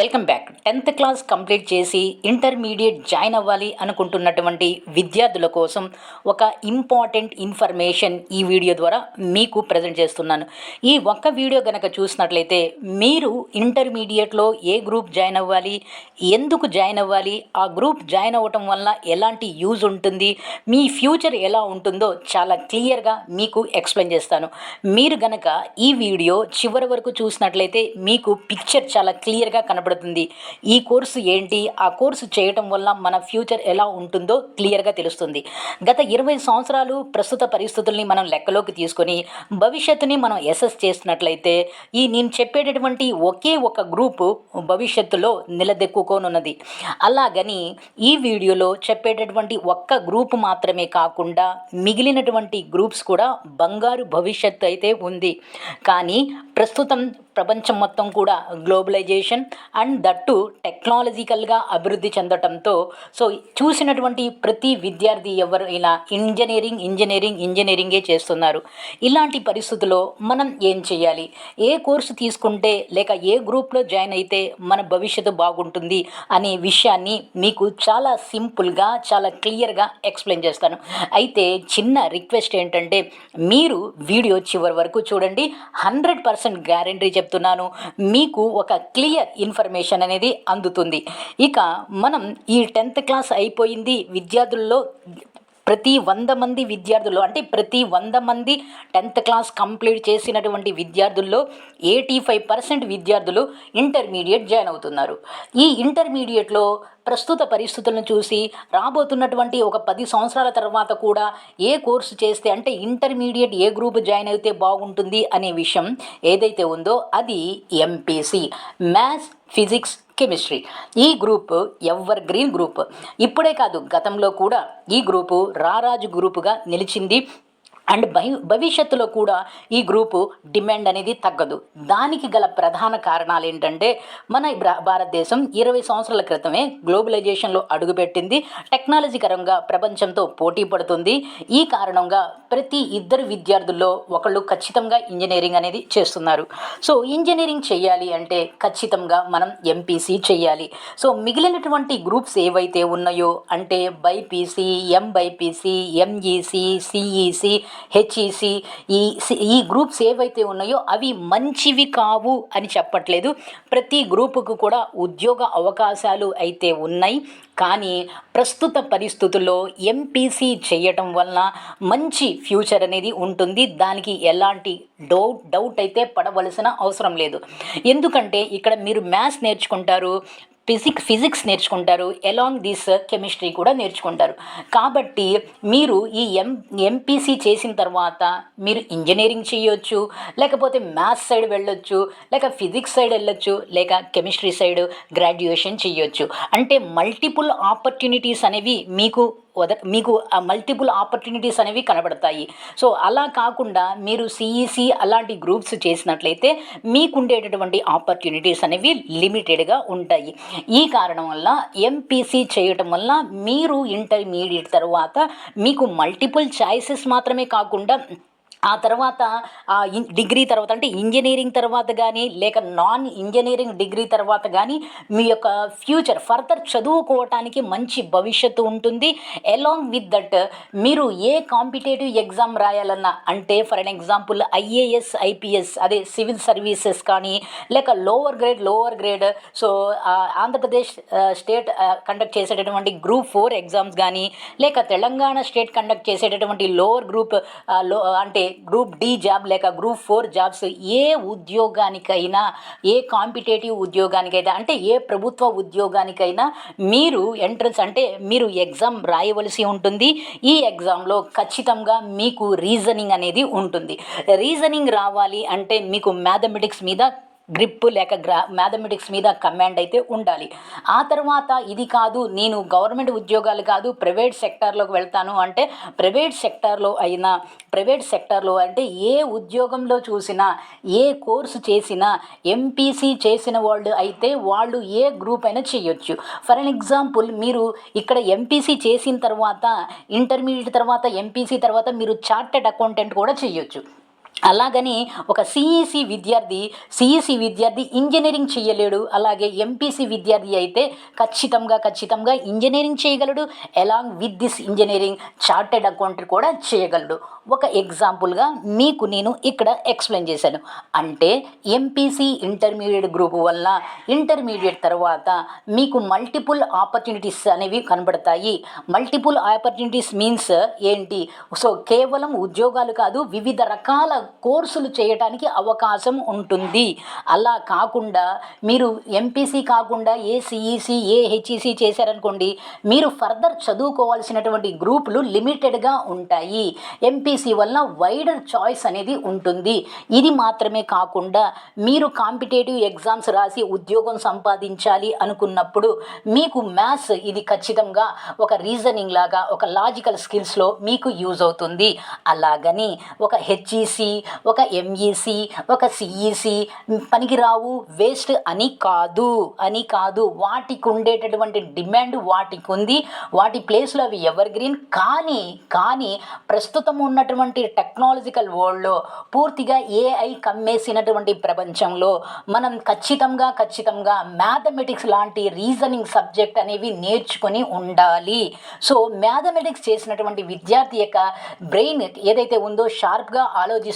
Welcome back. Tenth class complete చేసి intermediate join అవ్వాలి అనుకుంటున్నటువంటి విద్యార్థుల కోసం ఒక ఇంపార్టెంట్ ఇన్ఫర్మేషన్ ఈ వీడియో ద్వారా మీకు ప్రజెంట్ చేస్తున్నాను. ఈ ఒక్క వీడియో కనుక చూసినట్లయితే మీరు ఇంటర్మీడియట్లో ఏ గ్రూప్ జాయిన్ అవ్వాలి ఎందుకు జాయిన్ అవ్వాలి ఆ గ్రూప్ జాయిన్ అవ్వటం వల్ల ఎలాంటి యూజ్ ఉంటుంది మీ ఫ్యూచర్ ఎలా ఉంటుందో చాలా క్లియర్గా మీకు ఎక్స్ప్లెయిన్ చేస్తాను. మీరు గనక ఈ వీడియో చివరి వరకు చూసినట్లయితే మీకు పిక్చర్ చాలా క్లియర్గా కనబడుతుంది ఈ కోర్సు ఏంటి? ఆ కోర్సు చేయటం వల్ల మన ఫ్యూచర్ ఎలా ఉంటుందో క్లియర్గా తెలుస్తుంది. గత ఇరవై సంవత్సరాలు ప్రస్తుత పరిస్థితుల్ని మనం లెక్కలోకి తీసుకొని భవిష్యత్తుని మనం ఎసెస్ చేసినట్లయితే ఈ నేను చెప్పేటటువంటి ఒకే ఒక గ్రూపు భవిష్యత్తులో నిలదెక్కుకోనున్నది. అలాగని ఈ వీడియోలో చెప్పేటటువంటి ఒక్క గ్రూప్ మాత్రమే కాకుండా మిగిలినటువంటి గ్రూప్స్ కూడా బంగారు భవిష్యత్తు అయితే ఉంది. కానీ ప్రస్తుతం ప్రపంచం మొత్తం కూడా గ్లోబలైజేషన్ అండ్ దట్టు టెక్నాలజికల్గా అభివృద్ధి చెందటంతో సో చూసినటువంటి ప్రతి విద్యార్థి ఎవరైనా ఇంజనీరింగ్ ఇంజనీరింగ్ ఇంజనీరింగే చేస్తున్నారు. ఇలాంటి పరిస్థితుల్లో మనం ఏం చేయాలి? ఏ కోర్సు తీసుకుంటే లేక ఏ గ్రూప్లో జాయిన్ అయితే మన భవిష్యత్తు బాగుంటుంది అనే విషయాన్ని మీకు చాలా సింపుల్గా చాలా క్లియర్గా ఎక్స్ప్లెయిన్ చేస్తాను. అయితే చిన్న రిక్వెస్ట్ ఏంటంటే మీరు వీడియో చివరి వరకు చూడండి. హండ్రెడ్ పర్సెంట్ గ్యారంటీ చెప్తున్నాను. మీకు ఒక క్లియర్ ఇన్ఫర్మేషన్ అనేది అందుతుంది. ఇక మనం ఈ టెన్త్ క్లాస్ అయిపోయింది. విద్యార్థుల్లో ప్రతి వంద మంది విద్యార్థుల్లో అంటే ప్రతి వంద మంది టెన్త్ క్లాస్ కంప్లీట్ చేసినటువంటి విద్యార్థుల్లో ఎయిటీ ఫైవ్ పర్సెంట్ విద్యార్థులు ఇంటర్మీడియట్ జాయిన్ అవుతున్నారు. ఈ ఇంటర్మీడియట్లో ప్రస్తుత పరిస్థితులను చూసి రాబోతున్నటువంటి ఒక పది సంవత్సరాల తర్వాత కూడా ఏ కోర్సు చేస్తే అంటే ఇంటర్మీడియట్ ఏ గ్రూప్ జాయిన్ అయితే బాగుంటుంది అనే విషయం ఏదైతే ఉందో అది ఎంపీసీ మ్యాథ్స్ ఫిజిక్స్ కెమిస్ట్రీ. ఈ గ్రూప్ ఎవర్ గ్రీన్ గ్రూప్. ఇప్పుడే కాదు గతంలో కూడా ఈ గ్రూపు రారాజు గ్రూపుగా నిలిచింది అండ్ భవి భవిష్యత్తులో కూడా ఈ గ్రూపు డిమాండ్ అనేది తగ్గదు. దానికి గల ప్రధాన కారణాలు ఏంటంటే మన భారతదేశం ఇరవై సంవత్సరాల క్రితమే గ్లోబలైజేషన్లో అడుగుపెట్టింది. టెక్నాలజీకరంగా ప్రపంచంతో పోటీ పడుతుంది. ఈ కారణంగా ప్రతి ఇద్దరు విద్యార్థుల్లో ఒకళ్ళు ఖచ్చితంగా ఇంజనీరింగ్ అనేది చేస్తున్నారు. సో ఇంజనీరింగ్ చేయాలి అంటే ఖచ్చితంగా మనం ఎంపీసీ చేయాలి. సో మిగిలినటువంటి గ్రూప్స్ ఏవైతే ఉన్నాయో అంటే BiPC MBiPC MEC CEC HEC ఈ సి- ఈ గ్రూప్స్ ఏవైతే ఉన్నాయో అవి మంచివి కావు అని చెప్పట్లేదు. ప్రతి గ్రూపుకు కూడా ఉద్యోగ అవకాశాలు అయితే ఉన్నాయి. కానీ ప్రస్తుత పరిస్థితుల్లో ఎంపీసీ చేయటం వలన మంచి ఫ్యూచర్ అనేది ఉంటుంది. దానికి ఎలాంటి డౌట్ డౌట్ అయితే పడవలసిన అవసరం లేదు. ఎందుకంటే ఇక్కడ మీరు మ్యాథ్స్ నేర్చుకుంటారు ఫిజిక్ ఫిజిక్స్ నేర్చుకుంటారు. ఎలాంగ్ దిస్ కెమిస్ట్రీ కూడా నేర్చుకుంటారు. కాబట్టి మీరు ఈ ఎం ఎంపీసీ చేసిన తర్వాత మీరు ఇంజనీరింగ్ చేయొచ్చు లేకపోతే మ్యాథ్స్ సైడ్ వెళ్ళొచ్చు లేక ఫిజిక్స్ సైడ్ వెళ్ళొచ్చు లేక కెమిస్ట్రీ సైడ్ గ్రాడ్యుయేషన్ చేయొచ్చు. అంటే మల్టిపుల్ ఆపర్చునిటీస్ అనేవి మీకు వద మీకు మల్టిపుల్ ఆపర్చునిటీస్ అనేవి కనబడతాయి. సో అలా కాకుండా మీరు సిఈసి అలాంటి గ్రూప్స్ చేసినట్లయితే మీకుండేటటువంటి ఆపర్చునిటీస్ అనేవి లిమిటెడ్గా ఉంటాయి. ఈ కారణం వల్ల ఎంపీసీ చేయటం వల్ల మీరు ఇంటర్మీడియట్ తర్వాత మీకు మల్టిపుల్ చాయిసెస్ మాత్రమే కాకుండా ఆ తర్వాత ఆ ఇన్ డిగ్రీ తర్వాత అంటే ఇంజనీరింగ్ తర్వాత కానీ లేక నాన్ ఇంజనీరింగ్ డిగ్రీ తర్వాత కానీ మీ యొక్క ఫ్యూచర్ ఫర్దర్ చదువుకోవటానికి మంచి భవిష్యత్తు ఉంటుంది. అలాంగ్ విత్ దట్ మీరు ఏ కాంపిటేటివ్ ఎగ్జామ్ రాయాలన్నా అంటే for an example IAS IPS అదే సివిల్ సర్వీసెస్ కానీ లేక lower grade lower grade so Andhra Pradesh state conduct చేసేటటువంటి గ్రూప్ ఫోర్ ఎగ్జామ్స్ కానీ లేక తెలంగాణ స్టేట్ కండక్ట్ చేసేటటువంటి లోవర్ గ్రూప్లో అంటే గ్రూప్ డి జాబ్ లేక గ్రూప్ ఫోర్ జాబ్స్ ఏ ఉద్యోగానికైనా ఏ కాంపిటేటివ్ ఉద్యోగానికైనా అంటే ఏ ప్రభుత్వ ఉద్యోగానికైనా మీరు ఎంట్రన్స్ అంటే మీరు ఎగ్జామ్ రాయవలసి ఉంటుంది. ఈ ఎగ్జామ్లో ఖచ్చితంగా మీకు రీజనింగ్ అనేది ఉంటుంది. రీజనింగ్ రావాలి అంటే మీకు మ్యాథమెటిక్స్ మీద గ్రిప్ లేక గ్రా మ్యాథమెటిక్స్ మీద కమాండ్ అయితే ఉండాలి. ఆ తర్వాత ఇది కాదు నేను గవర్నమెంట్ ఉద్యోగాలు కాదు ప్రైవేట్ సెక్టార్లోకి వెళ్తాను అంటే ప్రైవేట్ సెక్టార్లో అయినా ప్రైవేట్ సెక్టార్లో అంటే ఏ ఉద్యోగంలో చూసినా ఏ కోర్సు చేసినా ఎంపీసీ చేసిన వాళ్ళు అయితే వాళ్ళు ఏ గ్రూప్ అయినా చేయొచ్చు. ఫర్ అన్ ఎగ్జాంపుల్ మీరు ఇక్కడ ఎంపీసీ చేసిన తర్వాత ఇంటర్మీడియట్ తర్వాత ఎంపీసీ తర్వాత మీరు చార్టెడ్ అకౌంటెంట్ కూడా చేయొచ్చు. అలాగని ఒక సిఈసి విద్యార్థి సిఈసి విద్యార్థి ఇంజనీరింగ్ చేయలేడు అలాగే ఎంపీసీ విద్యార్థి అయితే ఖచ్చితంగా ఖచ్చితంగా ఇంజనీరింగ్ చేయగలడు. Along with this engineering chartered account కూడా చేయగలడు. ఒక ఎగ్జాంపుల్గా మీకు నేను ఇక్కడ ఎక్స్ప్లెయిన్ చేశాను. అంటే ఎంపీసీ ఇంటర్మీడియట్ గ్రూప్ వల్ల ఇంటర్మీడియట్ తర్వాత మీకు మల్టిపుల్ ఆపర్చునిటీస్ అనేవి కనబడతాయి. మల్టిపుల్ ఆపర్చునిటీస్ మీన్స్ ఏంటి? సో కేవలం ఉద్యోగాలు కాదు వివిధ రకాల కోర్సులు చేయడానికి అవకాశం ఉంటుంది. అలా కాకుండా మీరు ఎంపీసీ కాకుండా ఏ సిఈసి ఏ హెచ్ఈసి చేశారనుకోండి మీరు ఫర్దర్ చదువుకోవాల్సినటువంటి గ్రూపులు లిమిటెడ్గా ఉంటాయి. ఎంపీసీ వల్ల వైడర్ చాయిస్ అనేది ఉంటుంది. ఇది మాత్రమే కాకుండా మీరు కాంపిటేటివ్ ఎగ్జామ్స్ రాసి ఉద్యోగం సంపాదించాలి అనుకున్నప్పుడు మీకు మ్యాథ్స్ ఇది ఖచ్చితంగా ఒక రీజనింగ్ లాగా ఒక లాజికల్ స్కిల్స్లో మీకు యూజ్ అవుతుంది. అలాగని ఒక హెచ్ఈసి ఒక ఎంఈసి ఒక సిఈసి పనికిరావు వేస్ట్ అని కాదు అని కాదు. వాటికి ఉండేటటువంటి డిమాండ్ వాటికి ఉంది. వాటి ప్లేస్లో అవి ఎవర్ గ్రీన్ కానీ కానీ ప్రస్తుతం ఉన్నటువంటి టెక్నాలజికల్ వరల్డ్లో పూర్తిగా ఏఐ కమ్మేసినటువంటి ప్రపంచంలో మనం ఖచ్చితంగా ఖచ్చితంగా మ్యాథమెటిక్స్ లాంటి రీజనింగ్ సబ్జెక్ట్ అనేవి నేర్చుకొని ఉండాలి. సో మ్యాథమెటిక్స్ చేసినటువంటి విద్యార్థి యొక్క బ్రెయిన్ ఏదైతే ఉందో షార్ప్గా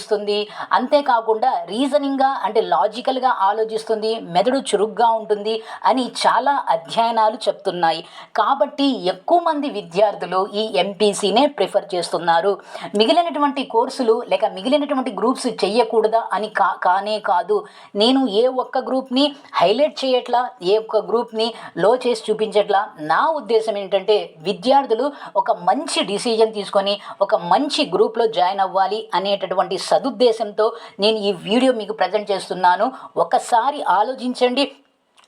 ఆలోచిస్తుంది అంతేకాకుండా రీజనింగ్గా అంటే లాజికల్గా ఆలోచిస్తుంది. మెదడు చురుగ్గా ఉంటుంది అని చాలా అధ్యయనాలు చెప్తున్నాయి. కాబట్టి ఎక్కువ మంది విద్యార్థులు ఈ ఎంపీసీనే ప్రిఫర్ చేస్తున్నారు. మిగిలినటువంటి కోర్సులు లేక మిగిలినటువంటి గ్రూప్స్ చెయ్యకూడదా అని కా కానే కాదు. నేను ఏ ఒక్క గ్రూప్ని హైలైట్ చేయట్లా ఏ ఒక్క గ్రూప్ని లో చేసి చూపించట్లా నా ఉద్దేశం ఏంటంటే విద్యార్థులు ఒక మంచి డిసిజన్ తీసుకొని ఒక మంచి గ్రూప్లో జాయిన్ అవ్వాలి అనేటటువంటి సదుద్దేశంతో నేను ఈ వీడియో మీకు ప్రజెంట్ చేస్తున్నాను. ఒకసారి ఆలోచించండి.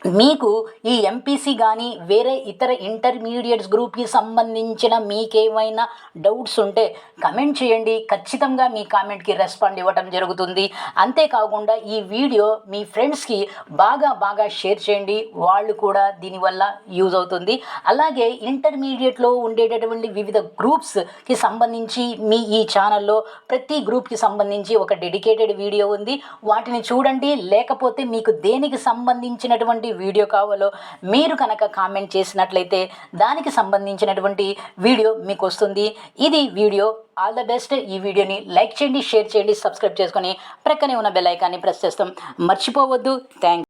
మీకు ఈ ఎంపీసీ కానీ వేరే ఇతర ఇంటర్మీడియట్స్ గ్రూప్కి సంబంధించిన మీకేమైనా డౌట్స్ ఉంటే కమెంట్ చేయండి. ఖచ్చితంగా మీ కామెంట్కి రెస్పాండ్ ఇవ్వటం జరుగుతుంది. అంతేకాకుండా ఈ వీడియో మీ ఫ్రెండ్స్కి బాగా బాగా షేర్ చేయండి. వాళ్ళు కూడా దీనివల్ల యూజ్ అవుతుంది. అలాగే ఇంటర్మీడియట్లో ఉండేటటువంటి వివిధ గ్రూప్స్కి సంబంధించి మీ ఈ ఛానల్లో ప్రతి గ్రూప్కి సంబంధించి ఒక డెడికేటెడ్ వీడియో ఉంది. వాటిని చూడండి. లేకపోతే మీకు దేనికి సంబంధించినటువంటి వీడియో కావాలో మీరు కనుక కామెంట్ చేసినట్లయితే దానికి సంబంధించినటువంటి వీడియో మీకు వస్తుంది. ఇది వీడియో. ఆల్ ద బెస్ట్ ఈ వీడియోని లైక్ చేయండి షేర్ చేయండి సబ్స్క్రైబ్ చేసుకొని ప్రక్కనే ఉన్న బెల్ ఐకాన్ని ప్రెస్ చేస్తాం. మర్చిపోవద్దు. థ్యాంక్